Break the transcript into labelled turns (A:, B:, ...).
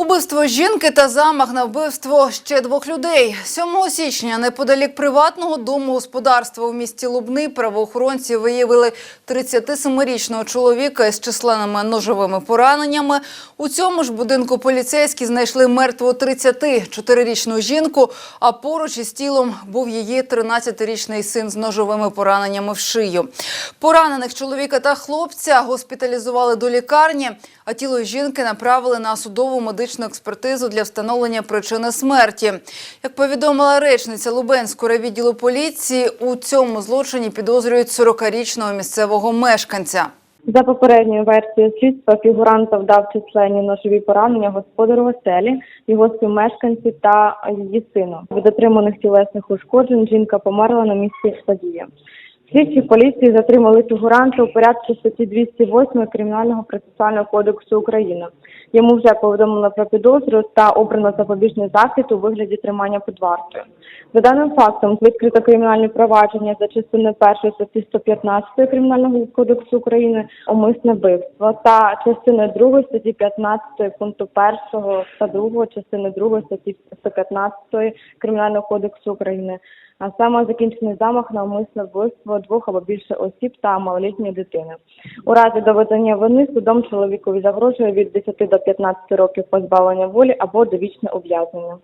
A: Убивство жінки та замах на вбивство ще двох людей. 7 січня неподалік приватного домогосподарства у місті Лубни правоохоронці виявили 37-річного чоловіка із численними ножовими пораненнями. У цьому ж будинку поліцейські знайшли мертву 34-річну жінку, а поруч із тілом був її 13-річний син з ножовими пораненнями в шию. Поранених чоловіка та хлопця госпіталізували до лікарні, а тіло жінки направили на судову медичну експертизу для встановлення причини смерті. Як повідомила речниця Лубенського відділу поліції, у цьому злочині підозрюють 40-річного місцевого мешканця.
B: За попередньою версією слідства фігурант завдав численні ножові поранення господарю оселі, його співмешканці та її сину. Від отриманих тілесних ушкоджень жінка померла на місці події. Слідчі поліції затримали фігуранта у порядку статті 208 Кримінального процесуального кодексу України. Йому вже повідомили про підозру та обрано запобіжний захід у вигляді тримання під вартою. За даним фактом відкрито кримінальне провадження за частиною першої статті 115 Кримінального кодексу України умисне вбивство та частиною другої статті 15 пункту 1 та 2 частини 2 статті 115 Кримінального кодексу України. А саме закінчений замах на умисне вбивство двох або більше осіб та малолітньої дитини. У разі доведення вини судом чоловікові загрожує від 10 до 15 років позбавлення волі або довічне ув'язнення.